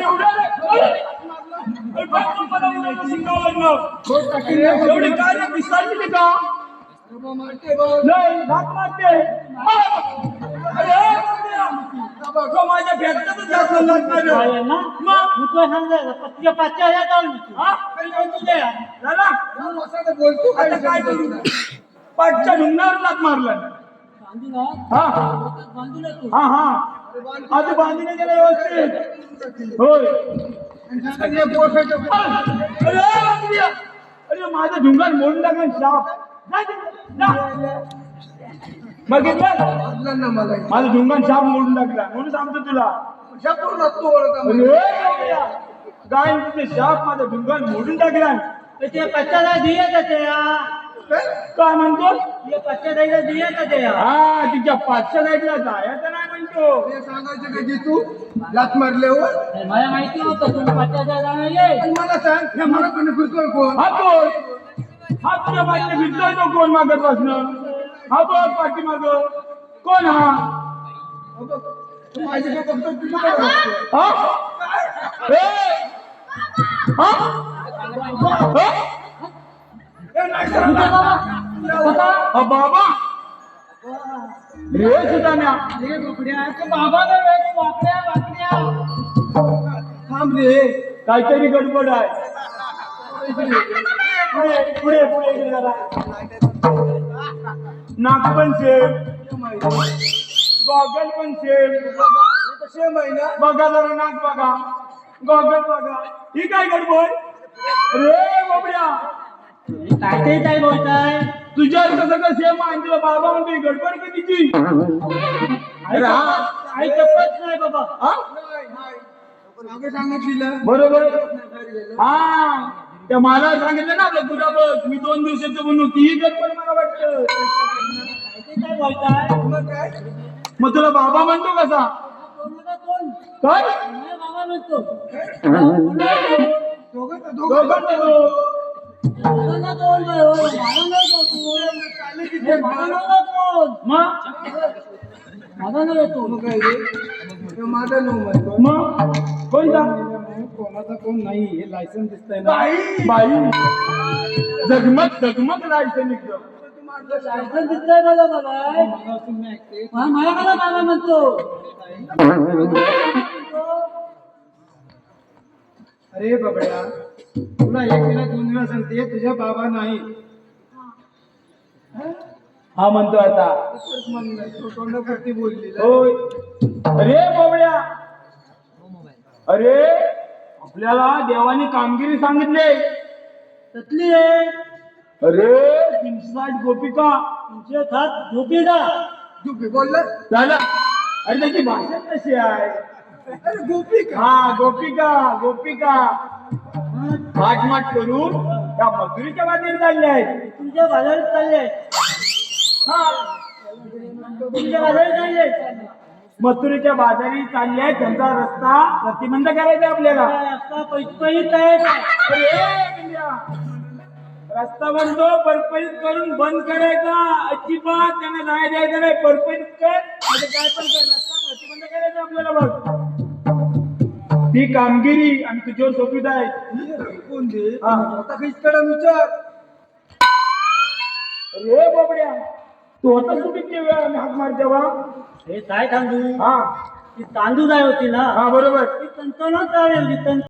एवढं रे पिसाळली का माझ्या भेटतच जास्त लागणार मग तू. तो सांगायला पत्रिका पाचशे हजार जाऊन हा? काही जाऊन तुझे झाला आता काय करू पाठच्या ढुंगणावर लात मारलं हा. हा हा आधी बांधीने गेलं व्यवस्थित. होय. अरे माझं मोडून टाकलं शाप. बघितलं माझं ढुंगान शाप मोडून टाकला म्हणून सांगतो तुला. गाय तुझे शाप माझा ढुंगान मोडून टाकला ते दिया काय म्हणतो? ये पच्चा द्यायला दिया हा. तिच्या पाचशे जायचं म्हणतो सांगायचं का जी तू लात मारल्यावर मला माहिती होतं तुम्ही पण मला सांग हे मला कोणी फिरतोय कोण? हा कोण हा तुझ्या पाठीने फिरतोय तो कोण मागत बसणं? हा बघ पाठी माग कोण हा? माझी काय? हा? ए! हा? हा? ए, नाही. हा बाबा. रे सुदाम्या बाबा थांब रे काहीतरी गडबड आहे. पुढे पुढे पुढे इकडे जरा. नाक पण सेम. गॉगल पण सेम. सेम आहे ना बघा जरा नाक बघा. गॉगल बघा. ही काय गडबड? रे बाबड्या. काय ते काय बोलताय. तुझ्या सगळं सेम आहे. तुला बाबा म्हणतो ही गडबड कधीची अरे हा नाही बाबा. हा? मागे सांगितलेलं बरोबर. हा त्या मला सांगितलं ना आपलं तुला बघ मी दोन दिवसाचं म्हणून ती गडबड मला वाटतं काय बोलताय मग काय? मग तुला बाबा म्हणतो कसा? काय? बाबा म्हणतो? दोघं. दोघं. माझा मग कोणता कोणाचा कोण नाही हे लायसन्स दिसतंय ना बाई जगमग जगमग लायसन एकदम दिसतंय मला मला. मला मला मला म्हणतो अरे बाबड्या तुला एक वेळा दोन वेळा सांगते तुझ्या बाबा नाही. हा म्हणतो आता. तो बोललेला होय. अरे बाबड्या. अरे आपल्याला देवाने कामगिरी सांगितले. तसली आहे? अरे तीनशे साठ गोपिका तुमचे खात झोपी जा. तू बोलला? झालं. अरे त्याची भाषा कशी आहे? अरे गोपी का हा गोपिका गोपिका. माट करून त्या मजुरीच्या बाजूला चालल्या आहेत. तुमच्या बाजारात चालले हा. तुमच्या बाजारात चालले मथुरेच्या बाजारी चालल्या आहेत. त्यांचा रस्ता प्रतिबंध करायचा आहे आपल्याला. रस्ता पैपैत आहे. अरे इंडिया. रस्ता म्हणतो परपरीत करून बंद करायचा. अजिबात त्यांना जाय द्यायचं नाही. परपरीत कर. म्हणजे काय पण कर. रस्ता प्रतिबंध करायचा आपल्याला बघ. ती कामगिरी आणि तुझ्यावर सोपीत आहे कोण दे हा. आता खिचकडा विचार अरे बाबड्या तू होता चुकीची वेळ आम्ही हाक मार तेव्हा? हे काय तांदूळ? हा. ती तांदूळ आहे होती ना. हा बरोबर. ती तंतनच होती तंत